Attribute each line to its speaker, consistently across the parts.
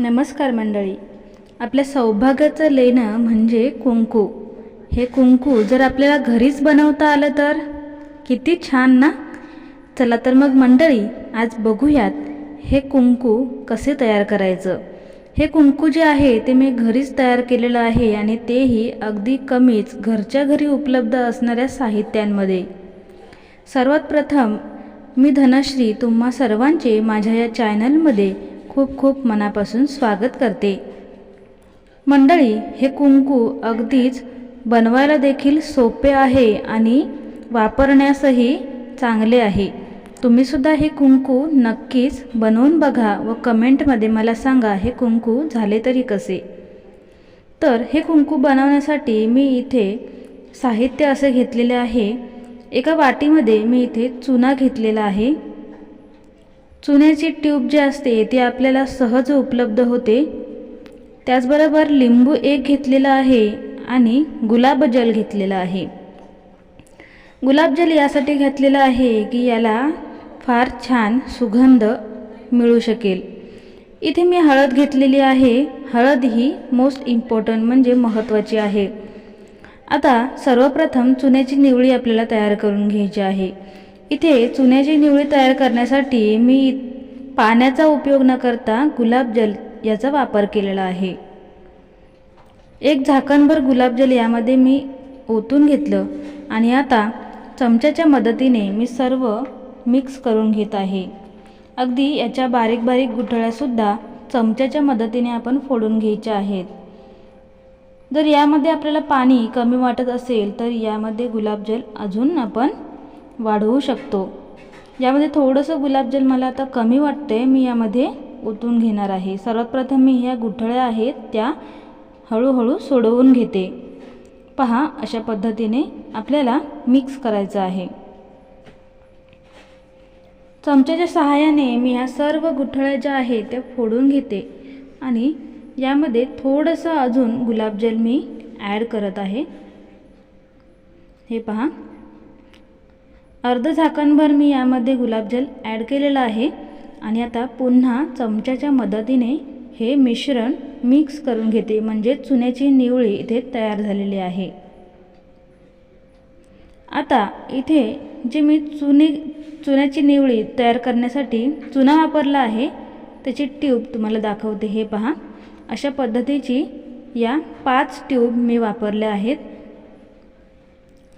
Speaker 1: नमस्कार मंडळी. आपल्या सौभाग्याचं लेणं म्हणजे कुंकू. हे कुंकू जर आपल्याला घरीच बनवता आलं तर? किती छान ना? चला तर मग मंडळी आज बघूयात हे कुंकू कसे तयार करायचं. हे कुंकू जे आहे ते मी घरीच तयार केलेलं आहे आणि तेही अगदी कमीच घरच्या घरी उपलब्ध असणाऱ्या साहित्यांमध्ये. सर्वात प्रथम मी धनश्री तुम्हा सर्वांचे माझ्या या चॅनलमध्ये खूप खूप मनापासून स्वागत करते. मंडळी हे कुंकू अगदीच बनवायला देखील सोपे आहे आणि वापरण्यासही चांगले आहे. तुम्हीसुद्धा हे कुंकू नक्कीच बनवून बघा व कमेंटमध्ये मला सांगा हे कुंकू झाले तरी कसे? तर हे कुंकू बनवण्यासाठी मी इथे साहित्य असे घेतलेले आहे. एका वाटीमध्ये मी इथे चुना घेतलेला आहे. चुन्याची ट्यूब जी असते ती आपल्याला सहज उपलब्ध होते. त्याचबरोबर लिंबू एक घेतलेला आहे आणि गुलाबजल घेतलेला आहे. गुलाबजल यासाठी घेतलेलं आहे की याला फार छान सुगंध मिळू शकेल. इथे मी हळद घेतलेली आहे. हळद ही मोस्ट इम्पॉर्टंट म्हणजे महत्त्वाची आहे. आता सर्वप्रथम चुन्याची निवळी आपल्याला तयार करून घ्यायची आहे. इथे चुन्याची निवळी तयार करण्यासाठी मी पाण्याचा उपयोग न करता गुलाबजल याचा वापर केलेला आहे. एक झाकणभर गुलाबजल यामध्ये मी ओतून घेतलं आणि आता चमच्याच्या मदतीने मी सर्व मिक्स करून घेत आहे. अगदी याच्या बारीक बारीक गुठळ्यासुद्धा चमच्याच्या मदतीने आपण फोडून घ्यायच्या आहेत. जर यामध्ये आपल्याला पाणी कमी वाटत असेल तर यामध्ये गुलाबजल अजून आपण वाढवू शकतो. यामध्ये थोडंसं गुलाबजल मला आता कमी वाटते मी यामध्ये ओतून घेणार आहे. सर्वात प्रथम मी ह्या गुठळ्या आहेत त्या हळूहळू सोडवून घेते. पहा अशा पद्धतीने आपल्याला मिक्स करायचं आहे. चमच्याच्या सहाय्याने मी ह्या सर्व गुठळ्या ज्या आहेत त्या फोडून घेते. आणि यामध्ये थोडंसं अजून गुलाबजल मी ॲड करत आहे. हे पहा अर्ध झाकणभर मी यामध्ये गुलाबजल ॲड केलेलं आहे आणि आता पुन्हा चमच्याच्या मदतीने हे मिश्रण मिक्स करून घेते म्हणजे चुन्याची निवळी इथे तयार झालेली आहे. आता इथे जे मी चुने चुन्याची निवळी तयार करण्यासाठी चुना वापरला आहे त्याची ट्यूब तुम्हाला दाखवते. हे पहा अशा पद्धतीची या पाच ट्यूब मी वापरल्या आहेत.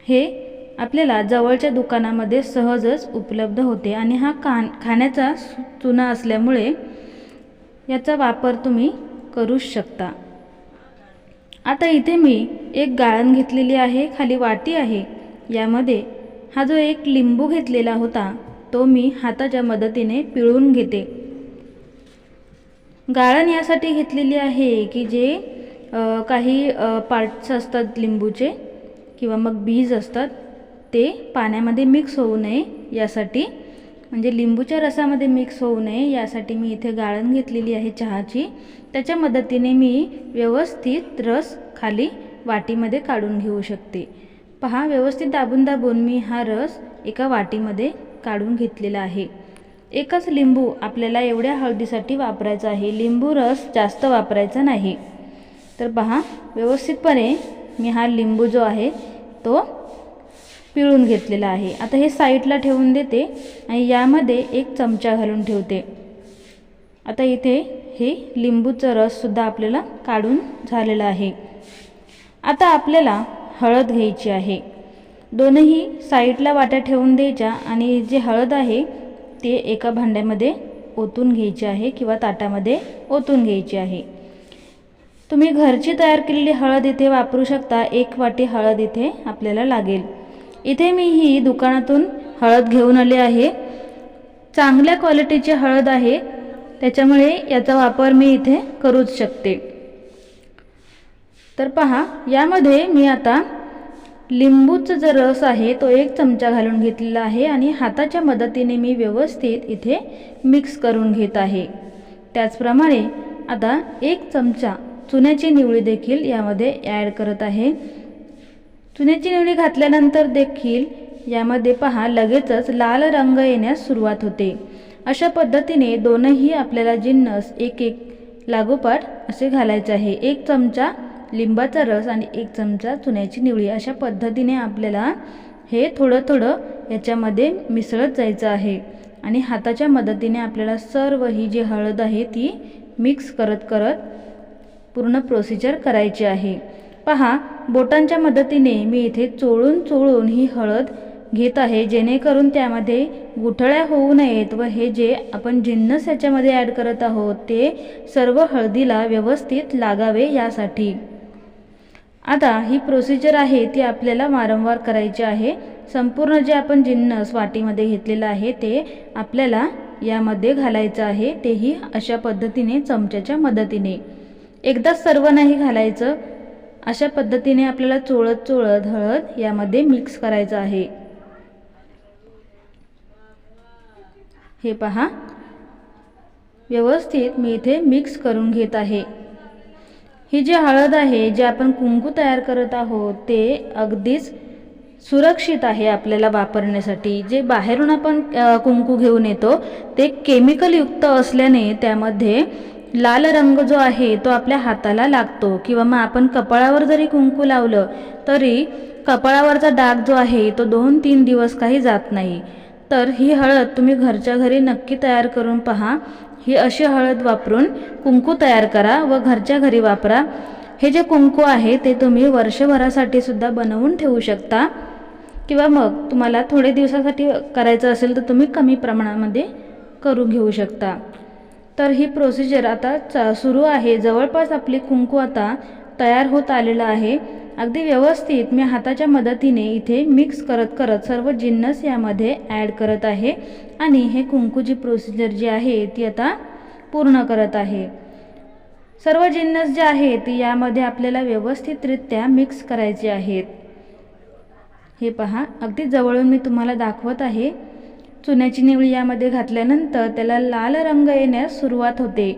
Speaker 1: हे आपल्याला जवळच्या दुकानामध्ये सहजच उपलब्ध होते आणि हा कान खाण्याचा चुना असल्यामुळे याचा वापर तुम्ही करूच शकता. आता इथे मी एक गाळण घेतलेली आहे खाली वाटी आहे. यामध्ये हा जो एक लिंबू घेतलेला होता तो मी हाताच्या मदतीने पिळून घेते. गाळण यासाठी घेतलेली आहे की जे काही पार्ट्स असतात लिंबूचे किंवा मग बीज असतात ते पाण्यामध्ये मिक्स होऊ नये यासाठी. म्हणजे लिंबूच्या रसामध्ये मिक्स होऊ नये यासाठी मी इथे गाळण घेतलेली आहे चहाची. त्याच्या मदतीने मी व्यवस्थित रस खाली वाटीमध्ये काढून घेऊ शकते. पहा व्यवस्थित दाबून दाबून मी हा रस एका वाटीमध्ये काढून घेतलेला आहे. एकच लिंबू आपल्याला एवढ्या हळदीसाठी वापरायचा आहे. लिंबू रस जास्त वापरायचा नाही. तर पहा व्यवस्थितपणे मी हा लिंबू जो आहे तो पिळून घेतलेलं आहे. आता हे साईडला ठेवून देते आणि यामध्ये एक चमचा घालून ठेवते. आता इथे हे लिंबूचं रससुद्धा आपल्याला काढून झालेला आहे. आता आपल्याला हळद घ्यायची आहे. दोनही साईडला वाट्या ठेवून द्यायच्या आणि जे हळद आहे ते एका भांड्यामध्ये ओतून घ्यायचे आहे किंवा ताटामध्ये ओतून घ्यायची आहे. तुम्ही घरची तयार केलेली हळद इथे वापरू शकता. एक वाटी हळद इथे आपल्याला लागेल. इथे मी ही दुकानातून हळद घेऊन आले आहे. चांगल्या क्वालिटीची हळद आहे. त्याच्यामुळे याचा वापर मी इथे करूच शकते. तर पहा यामध्ये मी आता लिंबूचा जो रस आहे तो एक चमचा घालून घेतलेला आहे आणि हाताच्या मदतीने मी व्यवस्थित इथे मिक्स करून घेत आहे. त्याचप्रमाणे आता एक चमचा चुन्याची निवळी देखील यामध्ये ॲड करत आहे. चुन्याची निवडी घातल्यानंतर देखील यामध्ये पहा लगेचच लाल रंग येण्यास सुरुवात होते. अशा पद्धतीने दोनही आपल्याला जिन्नस एक एक लागोपाठ असे घालायचे आहे. एक चमचा लिंबाचा रस आणि एक चमचा चुन्याची निवळी अशा पद्धतीने आपल्याला हे थोडं थोडं याच्यामध्ये मिसळत जायचं आहे. आणि हाताच्या मदतीने आपल्याला सर्व ही जी हळद आहे ती मिक्स करत करत पूर्ण प्रोसिजर करायची आहे. पहा बोटांच्या मदतीने मी इथे चोळून चोळून ही हळद घेत आहे जेणेकरून त्यामध्ये गुठळ्या होऊ नयेत व हे जे आपण जिन्नस याच्यामध्ये ॲड करत आहोत ते सर्व हळदीला व्यवस्थित लागावे यासाठी. आता ही प्रोसिजर आहे ती आपल्याला वारंवार करायची आहे. संपूर्ण जे आपण जिन्नस वाटीमध्ये घेतलेलं आहे ते आपल्याला यामध्ये घालायचं आहे. तेही अशा पद्धतीने चमच्याच्या मदतीने. एकदाच सर्व नाही घालायचं अशा पद्धतीने आपल्याला चोळत चोळत हळद यामध्ये मिक्स करायचं आहे. हे पहा. व्यवस्थित मी इथे मिक्स करून घेत आहे. ही जी हळद आहे जे आपण कुंकू तयार करत आहोत ते अगदीच सुरक्षित आहे आपल्याला वापरण्यासाठी. जे बाहेरून आपण कुंकू घेऊन येतो ते केमिकलयुक्त असल्याने त्यामध्ये लाल रंग जो आहे तो आपल्या हाताला लागतो. किंवा मग आपण कपाळावर जरी कुंकू लावलं तरी कपाळावरचा डाग जो आहे तो दोन तीन दिवस काही जात नाही. तर ही हळद तुम्ही घरच्या घरी नक्की तयार करून पहा. ही अशी हळद वापरून कुंकू तयार करा व घरच्या घरी वापरा. हे जे कुंकू आहे ते तुम्ही वर्षभरासाठी सुद्धा बनवून ठेवू शकता. किंवा मग तुम्हाला थोडे दिवसासाठी करायचं असेल तर तुम्ही कमी प्रमाणामध्ये करून घेऊ शकता. तर ही प्रोसिजर आता चा सुरू आहे. जवळपास आपली कुंकू आता तयार होत आलेलं आहे. अगदी व्यवस्थित मी हाताच्या मदतीने इथे मिक्स करत करत सर्व जिन्नस यामध्ये ॲड करत आहे. आणि हे कुंकूची प्रोसिजर जी आहे ती आता पूर्ण करत आहे. सर्व जिन्नस जे आहे ती यामध्ये आपल्याला व्यवस्थितरित्या मिक्स करायचे आहेत. हे पहा. अगदी जवळून मी तुम्हाला दाखवत आहे. चुन्याची निवळी यामध्ये घातल्यानंतर त्याला लाल रंग येण्यास सुरुवात होते.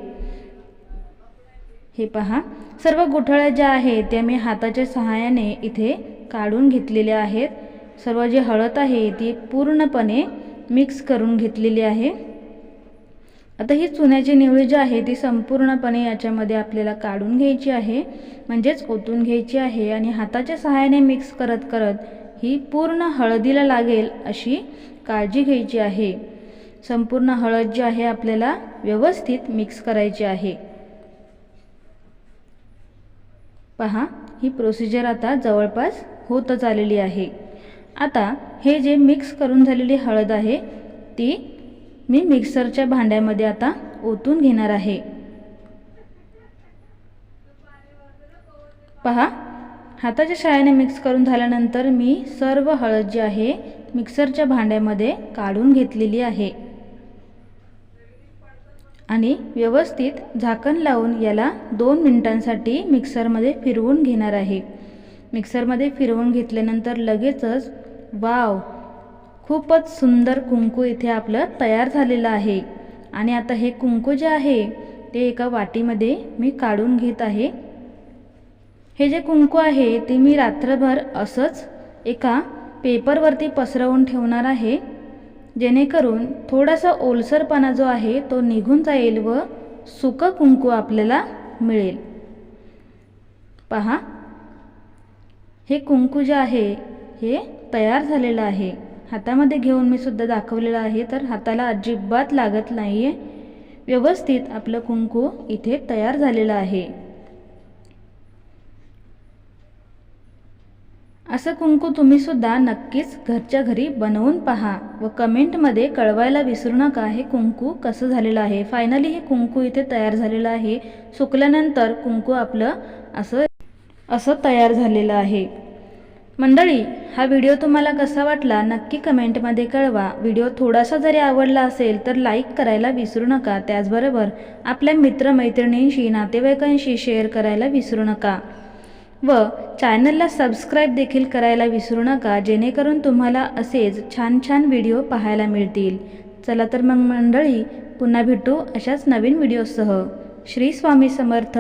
Speaker 1: हे पहा. सर्व गुठळ्या ज्या आहेत त्या मी हाताच्या सहाय्याने इथे काढून घेतलेल्या आहेत. सर्व जे हळद आहे ती पूर्णपणे मिक्स करून घेतलेली आहे. आता ही चुन्याची निवळी जी आहे ती संपूर्णपणे याच्यामध्ये आपल्याला काढून घ्यायची आहे. म्हणजेच ओतून घ्यायची आहे आणि हाताच्या सहाय्याने मिक्स करत करत ही पूर्ण हळदीला लागेल अशी काळजी घ्यायची आहे. संपूर्ण हळद जी आहे आपल्याला व्यवस्थित मिक्स करायची आहे. पहा ही प्रोसिजर आता जवळपास होतच आलेली आहे. आता हे जे मिक्स करून झालेली हळद आहे ती मी मिक्सरच्या भांड्यामध्ये आता ओतून घेणार आहे. पहा हाताच्या शाळेने मिक्स करून झाल्यानंतर मी सर्व हळद जी आहे मिक्सरच्या भांड्यामध्ये काढून घेतलेली आहे. आणि व्यवस्थित झाकण लावून याला दोन मिनिटांसाठी मिक्सरमध्ये फिरवून घेणार आहे. मिक्सरमध्ये फिरवून घेतल्यानंतर लगेचच वाव! खूपच सुंदर कुंकू इथे आपलं तयार झालेलं आहे. आणि आता हे कुंकू जे आहे ते एका वाटीमध्ये मी काढून घेत आहे. हे जे कुंकू आहे ते मी रात्रभर असंच एका पेपरवरती पसरवून ठेवणार आहे जेणेकरून थोडासा ओलसरपणा जो आहे तो निघून जाईल व सुकं कुंकू आपल्याला मिळेल. पहा. हे कुंकू जे आहे हे तयार झालेलं आहे. हातामध्ये घेऊन मी सुद्धा दाखवलेलं आहे तर हाताला अजिबात लागत नाही आहे व्यवस्थित आपलं कुंकू इथे तयार झालेलं आहे. असं कुंकू तुम्हीसुद्धा नक्कीच घरच्या घरी बनवून पहा व कमेंटमध्ये कळवायला विसरू नका हे कुंकू कसं झालेलं आहे. फायनली हे कुंकू इथे तयार झालेलं आहे. सुकल्यानंतर कुंकू आपलं असं असं तयार झालेलं आहे. मंडळी हा व्हिडिओ तुम्हाला कसा वाटला नक्की कमेंटमध्ये कळवा. व्हिडिओ थोडासा जरी आवडला असेल तर लाईक करायला विसरू नका. त्याचबरोबर आपल्या मित्रमैत्रिणींशी नातेवाईकांशी शेअर करायला विसरू नका. व चॅनलला सबस्क्राईब देखील करायला विसरू नका जेणेकरून तुम्हाला असेच छान छान व्हिडिओ पाहायला मिळतील. चला तर मग मंडळी पुन्हा भेटू अशाच नवीन व्हिडिओसह. श्री स्वामी समर्थ.